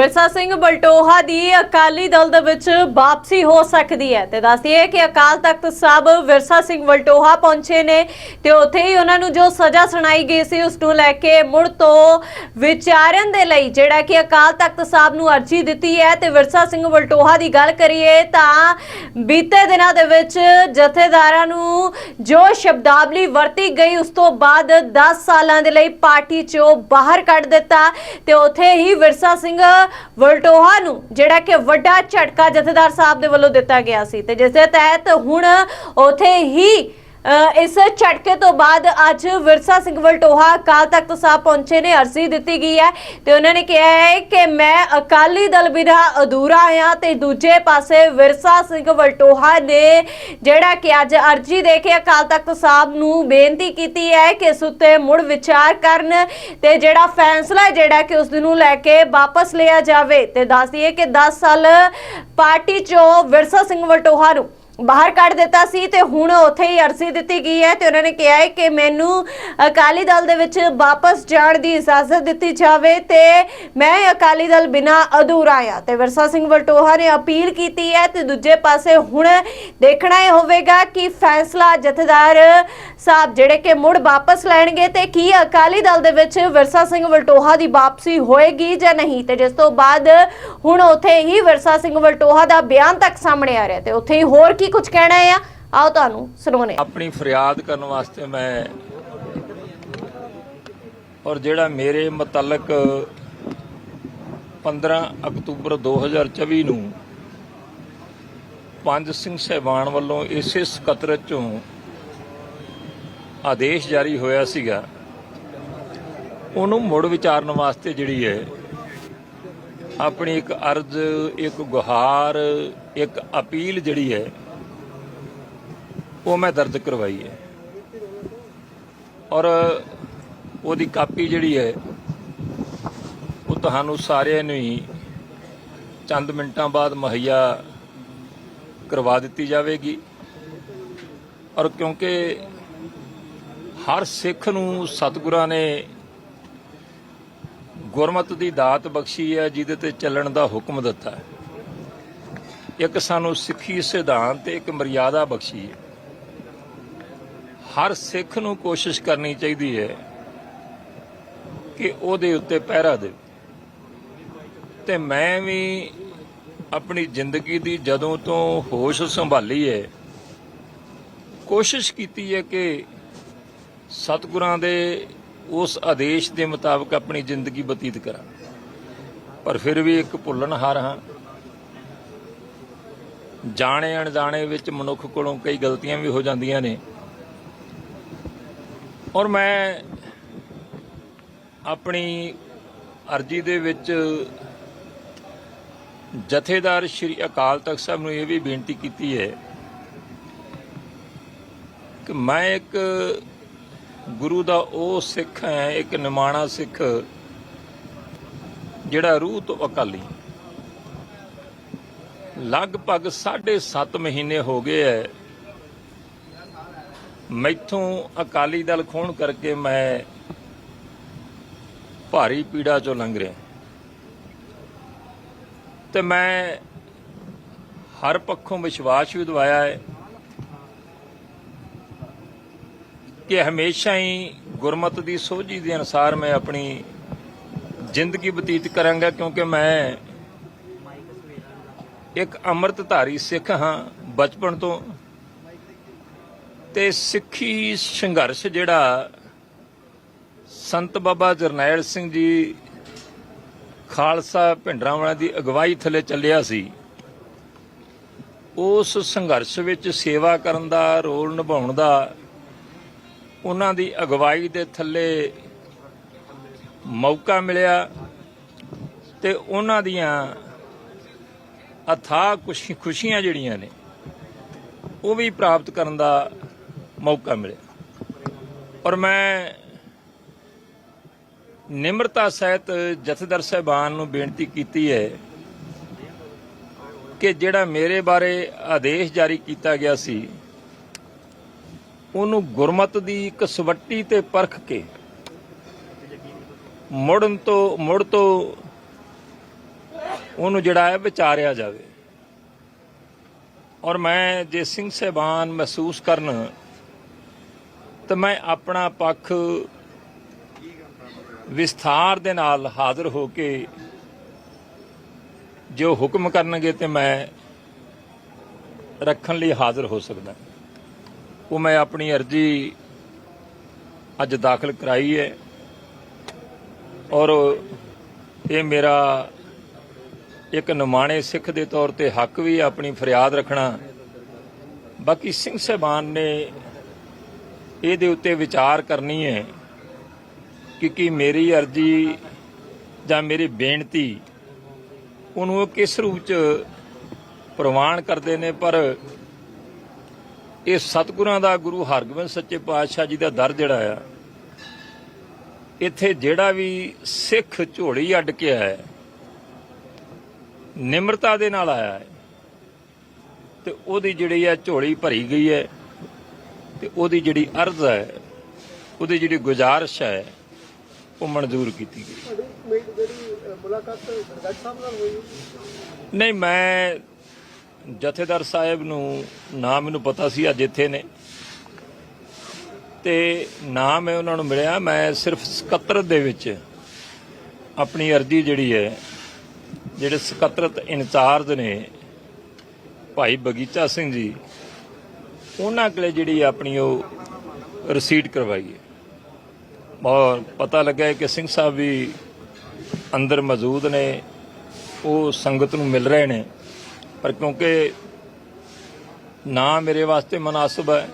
ਵਿਰਸਾ ਸਿੰਘ ਬਲਟੋਹਾ ਦੀ ਅਕਾਲੀ ਦਲ ਦੇ ਵਿੱਚ ਵਾਪਸੀ ਹੋ ਸਕਦੀ ਹੈ ਤੇ ਦੱਸਦੀਏ ਕਿ ਅਕਾਲ ਤਖਤ ਸਾਹਿਬ ਵਿਰਸਾ ਸਿੰਘ ਬਲਟੋਹਾ ਪਹੁੰਚੇ ਨੇ ਤੇ ਉੱਥੇ ਹੀ ਉਹਨਾਂ ਨੂੰ ਜੋ ਸਜ਼ਾ ਸੁਣਾਈ ਗਈ ਸੀ, ਉਸ ਨੂੰ ਲੈ ਕੇ ਮੁੜ ਤੋਂ ਵਿਚਾਰਨ ਦੇ ਲਈ ਜਿਹੜਾ ਕਿ ਅਕਾਲ ਤਖਤ ਸਾਹਿਬ ਨੂੰ ਅਰਜ਼ੀ ਦਿੱਤੀ ਹੈ ਤੇ ਵਿਰਸਾ ਸਿੰਘ ਬਲਟੋਹਾ ਦੀ ਗੱਲ ਕਰੀਏ ਤਾਂ ਬੀਤੇ ਦਿਨਾਂ ਦੇ ਵਿੱਚ ਜਥੇਦਾਰਾਂ ਨੂੰ ਜੋ ਸ਼ਬਦਾਵਲੀ ਵਰਤੀ ਗਈ, ਉਸ ਤੋਂ ਬਾਅਦ 10 ਸਾਲਾਂ ਦੇ ਲਈ ਪਾਰਟੀ ਚੋਂ ਬਾਹਰ ਕੱਢ ਦਿੱਤਾ ਤੇ ਉੱਥੇ ਹੀ ਵਿਰਸਾ ਸਿੰਘ ਵਲਟੋਹਾ ਨੂੰ, ਜਿਹੜਾ ਕਿ ਵੱਡਾ ਝਟਕਾ ਜਥੇਦਾਰ ਸਾਹਿਬ ਦੇ ਵੱਲੋਂ ਦਿੱਤਾ ਗਿਆ ਸੀ। ਤੇ ਜਿਸ ਦੇ ਤਹਿਤ ਹੁਣ ਉੱਥੇ ਹੀ ਇਸ ਝਟਕੇ ਤੋਂ ਬਾਅਦ ਅੱਜ ਵਿਰਸਾ ਸਿੰਘ ਵਲਟੋਹਾ ਅਕਾਲ ਤਖਤ ਸਾਹਿਬ ਪਹੁੰਚੇ ਨੇ, ਅਰਜ਼ੀ ਦਿੱਤੀ ਗਈ ਹੈ ਤੇ ਉਹਨਾਂ ਨੇ ਕਿਹਾ ਹੈ ਕਿ ਮੈਂ ਅਕਾਲੀ ਦਲ ਬਿਨਾ ਅਧੂਰਾ ਹਾਂ ਤੇ ਦੂਜੇ ਪਾਸੇ ਵਿਰਸਾ ਸਿੰਘ ਵਲਟੋਹਾ ਨੇ ਜਿਹੜਾ ਕਿ ਅੱਜ ਅਰਜ਼ੀ ਦੇ ਕੇ ਅਕਾਲ ਤਖਤ ਸਾਹਿਬ ਨੂੰ ਬੇਨਤੀ ਕੀਤੀ ਹੈ ਕਿ ਇਸ ਉੱਤੇ ਮੁੜ ਵਿਚਾਰ ਕਰਨ ਤੇ ਜਿਹੜਾ ਫੈਸਲਾ ਜਿਹੜਾ ਕਿ ਉਸ ਨੂੰ ਲੈ ਕੇ ਵਾਪਸ ਲਿਆ ਜਾਵੇ ਤੇ ਦੱਸ ਦਈਏ ਕਿ 10 ਸਾਲ ਪਾਰਟੀ ਚੋਂ ਵਿਰਸਾ ਸਿੰਘ ਵਲਟੋਹਾ ਨੂੰ ਬਾਹਰ ਕੱਢ ਦਿੱਤਾ ਸੀ ਤੇ ਹੁਣ ਉੱਥੇ ਹੀ ਅਰਜ਼ੀ ਦਿੱਤੀ ਗਈ ਹੈ ਤੇ ਉਹਨਾਂ ਨੇ ਕਿਹਾ ਹੈ ਕਿ ਮੈਨੂੰ ਅਕਾਲੀ ਦਲ ਦੇ ਵਿੱਚ ਵਾਪਸ ਜਾਣ ਦੀ ਇਜਾਜ਼ਤ ਦਿੱਤੀ ਜਾਵੇ ਤੇ ਮੈਂ ਅਕਾਲੀ ਦਲ ਬਿਨਾ ਅਧੂਰਾ ਆ ਤੇ ਵਿਰਸਾ ਸਿੰਘ ਵਲਟੋਹਾ ਨੇ ਅਪੀਲ ਕੀਤੀ ਹੈ ਤੇ ਦੂਜੇ ਪਾਸੇ ਹੁਣ ਦੇਖਣਾ ਇਹ ਹੋਵੇਗਾ ਕਿ ਫੈਸਲਾ ਜਥੇਦਾਰ ਸਾਹਿਬ ਜਿਹੜੇ ਕਿ ਮੁੜ ਵਾਪਸ ਲੈਣਗੇ ਤੇ ਕੀ ਅਕਾਲੀ ਦਲ ਦੇ ਵਿੱਚ ਵਿਰਸਾ ਸਿੰਘ ਵਲਟੋਹਾ ਦੀ ਵਾਪਸੀ ਹੋਏਗੀ ਜਾਂ ਨਹੀਂ। ਤੇ ਜਿਸ ਤੋਂ ਬਾਅਦ ਹੁਣ ਉੱਥੇ ਹੀ ਵਿਰਸਾ ਸਿੰਘ ਵਲਟੋਹਾ ਦਾ ਬਿਆਨ ਤੱਕ ਸਾਹਮਣੇ ਆ ਰਿਹਾ ਤੇ ਉੱਥੇ ਹੀ ਹੋਰ ਕੀ ਕੁਝ ਕਹਿਣਾ ਹੈ ਆਓ ਤੁਹਾਨੂੰ ਸੁਣਾਉਣੇ ਆਪਣੀ ਫਰਿਆਦ ਕਰਨ ਵਾਸਤੇ ਮੈਂ ਔਰ ਜਿਹੜਾ ਮੇਰੇ ਮੁਤਲਕ 15 ਅਕਤੂਬਰ 2024 ਨੂੰ ਪੰਜ ਸਿੰਘ ਸਹਿਬਾਨ ਵੱਲੋਂ ਇਸੇ ਸਕੱਤਰ ਚੋਂ ਆਦੇਸ਼ ਜਾਰੀ ਹੋਇਆ ਸੀਗਾ, ਉਹਨੂੰ ਮੁੜ ਵਿਚਾਰਨ ਵਾਸਤੇ ਜਿਹੜੀ ਹੈ, ਆਪਣੀ ਇੱਕ ਅਰਜ਼, ਇੱਕ ਗੁਹਾਰ, ਇੱਕ ਅਪੀਲ ਜਿਹੜੀ ਹੈ ਉਹ ਮੈਂ ਦਰਜ ਕਰਵਾਈ ਹੈ। ਔਰ ਉਹਦੀ ਕਾਪੀ ਜਿਹੜੀ ਹੈ, ਉਹ ਤੁਹਾਨੂੰ ਸਾਰਿਆਂ ਨੂੰ ਹੀ ਚੰਦ ਮਿੰਟਾਂ ਬਾਅਦ ਮੁਹੱਈਆ ਕਰਵਾ ਦਿੱਤੀ ਜਾਵੇਗੀ। ਔਰ ਕਿਉਂਕਿ ਹਰ ਸਿੱਖ ਨੂੰ ਸਤਿਗੁਰਾਂ ਨੇ ਗੁਰਮਤ ਦੀ ਦਾਤ ਬਖਸ਼ੀ ਹੈ, ਜਿਹਦੇ ਤੇ ਚੱਲਣ ਦਾ ਹੁਕਮ ਦਿੱਤਾ ਹੈ। ਇੱਕ ਸਾਨੂੰ ਸਿੱਖੀ ਸਿਧਾਂਤ ਤੇ ਇੱਕ ਮਰਿਆਦਾ ਬਖਸ਼ੀ ਹੈ। ਹਰ ਸਿੱਖ ਨੂੰ ਕੋਸ਼ਿਸ਼ ਕਰਨੀ ਚਾਹੀਦੀ ਹੈ ਕਿ ਉਹਦੇ ਉੱਤੇ ਪਹਿਰਾ ਦੇ ਤੇ ਮੈਂ ਵੀ ਆਪਣੀ ਜ਼ਿੰਦਗੀ ਦੀ ਜਦੋਂ ਤੋਂ ਹੋਸ਼ ਸੰਭਾਲੀ ਹੈ, ਕੋਸ਼ਿਸ਼ ਕੀਤੀ ਹੈ ਕਿ ਸਤਿਗੁਰਾਂ ਦੇ ਉਸ ਆਦੇਸ਼ ਦੇ ਮੁਤਾਬਕ ਆਪਣੀ ਜ਼ਿੰਦਗੀ ਬਤੀਤ ਕਰਾਂ। ਪਰ ਫਿਰ ਵੀ ਇੱਕ ਭੁੱਲਣਹਾਰ ਹਾਂ। ਜਾਣੇ ਅਣਜਾਣੇ ਵਿੱਚ ਮਨੁੱਖ ਕੋਲੋਂ ਕਈ ਗਲਤੀਆਂ ਵੀ ਹੋ ਜਾਂਦੀਆਂ ਨੇ। ਔਰ ਮੈਂ ਆਪਣੀ ਅਰਜੀ ਦੇ ਵਿੱਚ ਜਥੇਦਾਰ ਸ਼੍ਰੀ ਅਕਾਲ ਤਖਤ ਸਾਹਿਬ ਨੂੰ ਇਹ ਵੀ ਬੇਨਤੀ ਕੀਤੀ ਹੈ ਕਿ ਮੈਂ ਇੱਕ ਗੁਰੂ ਦਾ ਉਹ ਸਿੱਖ ਹੈ, ਇੱਕ ਨਿਮਾਣਾ ਸਿੱਖ ਜਿਹੜਾ ਰੂਹ ਤੋਂ ਅਕਾਲੀ। ਲਗਭਗ 7.5 ਮਹੀਨੇ ਹੋ ਗਏ ਹੈ ਮੈਥੋਂ ਅਕਾਲੀ ਦਲ ਖੋਣ ਕਰਕੇ ਮੈਂ ਭਾਰੀ ਪੀੜਾ ਚੋਂ ਲੰਘ ਰਿਹਾ। ਤੇ ਮੈਂ ਹਰ ਪੱਖੋਂ ਵਿਸ਼ਵਾਸ ਵੀ ਦਵਾਇਆ ਹੈ ਕਿ ਹਮੇਸ਼ਾ ਹੀ ਗੁਰਮਤ ਦੀ ਸੋਝੀ ਦੇ ਅਨਸਾਰ ਮੈਂ ਆਪਣੀ ਜ਼ਿੰਦਗੀ ਬਤੀਤ ਕਰਾਂਗਾ, ਕਿਉਂਕਿ ਮੈਂ ਇੱਕ ਅੰਮ੍ਰਿਤਧਾਰੀ ਸਿੱਖ ਹਾਂ। ਬਚਪਨ ਤੋਂ ਤੇ ਸਿੱਖੀ ਸੰਘਰਸ਼ ਜਿਹੜਾ ਸੰਤ ਬਾਬਾ ਜਰਨੈਲ ਸਿੰਘ ਜੀ ਖਾਲਸਾ ਭਿੰਡਰਾਂਵਾਲਾ ਦੀ ਅਗਵਾਈ ਥੱਲੇ ਚੱਲਿਆ ਸੀ, ਉਸ ਸੰਘਰਸ਼ ਵਿੱਚ ਸੇਵਾ ਕਰਨ ਦਾ, ਰੋਲ ਨਿਭਾਉਣ ਦਾ, ਉਹਨਾਂ ਦੀ ਅਗਵਾਈ ਦੇ ਥੱਲੇ ਮੌਕਾ ਮਿਲਿਆ ਤੇ ਉਹਨਾਂ ਦੀਆਂ ਅਥਾਹ ਖੁਸ਼ੀ ਖੁਸ਼ੀਆਂ ਜਿਹੜੀਆਂ ਨੇ, ਉਹ ਵੀ ਪ੍ਰਾਪਤ ਕਰਨ ਦਾ ਮੌਕਾ ਮਿਲਿਆ। ਔਰ ਮੈਂ ਨਿਮਰਤਾ ਸਹਿਤ ਜਥੇਦਾਰ ਸਾਹਿਬਾਨ ਨੂੰ ਬੇਨਤੀ ਕੀਤੀ ਹੈ ਕਿ ਜਿਹੜਾ ਮੇਰੇ ਬਾਰੇ ਆਦੇਸ਼ ਜਾਰੀ ਕੀਤਾ ਗਿਆ ਸੀ, ਉਹਨੂੰ ਗੁਰਮਤ ਦੀ ਇੱਕ ਸਵੱਟੀ ਤੇ ਪਰਖ ਕੇ ਮੁੜਨ ਤੋਂ, ਮੁੜ ਤੋਂ ਉਹਨੂੰ ਜਿਹੜਾ ਹੈ ਵਿਚਾਰਿਆ ਜਾਵੇ। ਔਰ ਮੈਂ ਜੇ ਸਿੰਘ ਸਾਹਿਬਾਨ ਮਹਿਸੂਸ ਕਰਨ ਤਾਂ ਮੈਂ ਆਪਣਾ ਪੱਖ ਵਿਸਥਾਰ ਦੇ ਨਾਲ ਹਾਜ਼ਰ ਹੋ ਕੇ ਜੋ ਹੁਕਮ ਕਰਨਗੇ ਤੇ ਮੈਂ ਰੱਖਣ ਲਈ ਹਾਜ਼ਰ ਹੋ ਸਕਦਾ। ਉਹ ਮੈਂ ਆਪਣੀ ਅਰਜ਼ੀ ਅੱਜ ਦਾਖਲ ਕਰਾਈ ਹੈ ਔਰ ਇਹ ਮੇਰਾ ਇੱਕ ਨਿਮਾਣੇ ਸਿੱਖ ਦੇ ਤੌਰ ਤੇ ਹੱਕ ਵੀ ਆਪਣੀ ਫਰਿਆਦ ਰੱਖਣਾ। ਬਾਕੀ ਸਿੰਘ ਸਾਹਿਬਾਨ ਨੇ ਇਹਦੇ ਉੱਤੇ ਵਿਚਾਰ ਕਰਨੀ ਹੈ ਕਿ ਕੀ ਮੇਰੀ ਅਰਜ਼ੀ ਜਾਂ ਮੇਰੀ ਬੇਨਤੀ ਉਹਨੂੰ ਉਹ ਕਿਸ ਰੂਪ ਚ ਪ੍ਰਵਾਨ ਕਰਦੇ ਨੇ, ਪਰ ਇਹ ਸਤਿਗੁਰਾਂ ਦਾ ਗੁਰੂ ਹਰਗੋਬਿੰਦ ਸੱਚੇ ਪਾਤਸ਼ਾਹ ਜੀ ਦਾ ਦਰ ਜਿਹੜਾ ਆ, ਇੱਥੇ ਜਿਹੜਾ ਵੀ ਸਿੱਖ ਝੋਲੀ ਅੱਡ ਕੇ ਆਇਆ ਨਿਮਰਤਾ ਦੇ ਨਾਲ ਆਇਆ ਹੈ, ਤੇ ਉਹਦੀ ਜਿਹੜੀ ਹੈ ਝੋਲੀ ਭਰੀ ਗਈ ਹੈ। ਤੇ ਉਹਦੀ ਜਿਹੜੀ ਅਰਜ਼ ਹੈ ਉਹਦੀ ਜਿਹੜੀ ਗੁਜ਼ਾਰਿਸ਼ ਹੈ ਉਹ ਮਨਜ਼ੂਰ ਕੀਤੀ ਗਈ। ਨਹੀਂ ਮੈਂ ਜਥੇਦਾਰ ਸਾਹਿਬ ਨੂੰ ਨਾ ਮੈਨੂੰ ਪਤਾ ਸੀ ਅੱਜ ਇੱਥੇ ਨੇ। ਤੇ ਨਾ ਮੈਂ ਉਹਨਾਂ ਨੂੰ ਮਿਲਿਆ ਮੈਂ ਸਿਰਫ ਸਕੱਤਰਤ ਦੇ ਵਿੱਚ ਆਪਣੀ ਅਰਜ਼ੀ ਜਿਹੜੀ ਹੈ ਜਿਹੜੇ ਸਕੱਤਰਤ ਇੰਚਾਰਜ ਨੇ ਭਾਈ ਬਗੀਚਾ ਸਿੰਘ ਜੀ ਉਹਨਾਂ ਕੋਲ ਜਿਹੜੀ ਆਪਣੀ ਉਹ ਰਸੀਦ ਕਰਵਾਈ ਹੈ। ਔਰ ਪਤਾ ਲੱਗਾ ਕਿ ਸਿੰਘ ਸਾਹਿਬ ਵੀ ਅੰਦਰ ਮੌਜੂਦ ਨੇ, ਉਹ ਸੰਗਤ ਨੂੰ ਮਿਲ ਰਹੇ ਨੇ। ਪਰ ਕਿਉਂਕਿ ਨਾ ਮੇਰੇ ਵਾਸਤੇ ਮناسب ਹੈ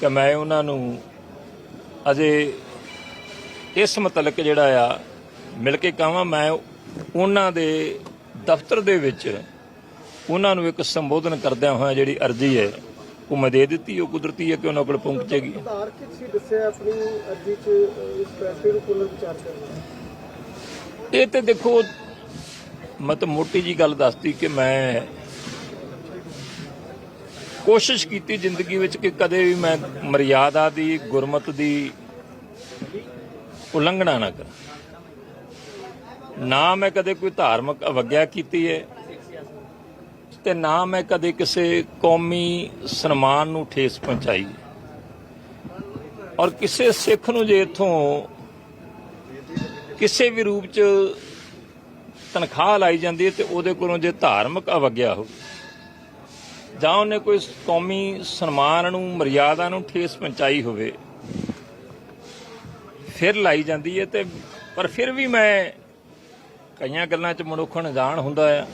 ਕਿ ਮੈਂ ਉਹਨਾਂ ਨੂੰ ਅਜੇ ਇਸ ਮਤਲਕ ਜਿਹੜਾ ਆ, ਮਿਲ ਕੇ ਕਹਾਂ, ਮੈਂ ਉਹਨਾਂ ਦੇ ਦਫ਼ਤਰ ਦੇ ਵਿੱਚ ਉਹਨਾਂ ਨੂੰ ਇੱਕ ਸੰਬੋਧਨ ਕਰਦਿਆਂ ਹੋਇਆਂ ਜਿਹੜੀ ਅਰਜ਼ੀ ਹੈ ਉਹ ਮੈਂ ਦੇ ਦਿੱਤੀ ਉਹ ਕੁਦਰਤੀ ਹੈ ਕਿ ਉਹਨਾਂ ਕੋਲ ਪਹੁੰਚੇਗੀ ਆਧਾਰ ਕਿਤ ਸੀ ਦੱਸਿਆ ਆਪਣੀ ਅਰਜ਼ੀ 'ਚ ਅ, ਇਸ ਫੈਸਲੇ ਨੂੰ ਪੁਨਰ ਵਿਚਾਰ ਕਰਨਾ ਇਹ ਤੇ ਦੇਖੋ ਮੈਂ ਤਾਂ ਮੋਟੀ ਜੀ ਗੱਲ ਦੱਸਤੀ ਕਿ ਮੈਂ ਕੋਸ਼ਿਸ਼ ਕੀਤੀ ਜ਼ਿੰਦਗੀ ਵਿੱਚ ਕਿ ਕਦੇ ਵੀ ਮੈਂ ਮਰਿਆਦਾ ਦੀ ਗੁਰਮਤ ਦੀ ਉਲੰਘਣਾ ਨਾ ਕਰਾਂ। ਨਾ ਮੈਂ ਕਦੇ ਕੋਈ ਧਾਰਮਿਕ ਅਵਗਿਆ ਕੀਤੀ ਹੈ। ਤੇ ਨਾ ਮੈਂ ਕਦੇ ਕਿਸੇ ਕੌਮੀ ਸਨਮਾਨ ਨੂੰ ਠੇਸ ਪਹੁੰਚਾਈ। ਔਰ ਕਿਸੇ ਸਿੱਖ ਨੂੰ ਜੇ ਇਥੋਂ ਕਿਸੇ ਵੀ ਰੂਪ ਚ ਤਨਖਾਹ ਲਾਈ ਜਾਂਦੀ ਹੈ ਤੇ ਉਹਦੇ ਕੋਲੋਂ ਜੇ ਧਾਰਮਿਕ ਅਵਗਿਆ ਹੋਵੇ, ਜਾਂ ਉਹਨੇ ਕੋਈ ਕੌਮੀ ਸਨਮਾਨ ਨੂੰ, ਮਰਿਆਦਾ ਨੂੰ ਠੇਸ ਪਹੁੰਚਾਈ ਹੋਵੇ, ਫਿਰ ਲਾਈ ਜਾਂਦੀ ਹੈ ਤੇ ਪਰ ਫਿਰ ਵੀ ਮੈਂ ਕਈਆਂ ਗੱਲਾਂ 'ਚ ਮਨੁੱਖ ਅਣਜਾਣ ਹੁੰਦਾ ਆ।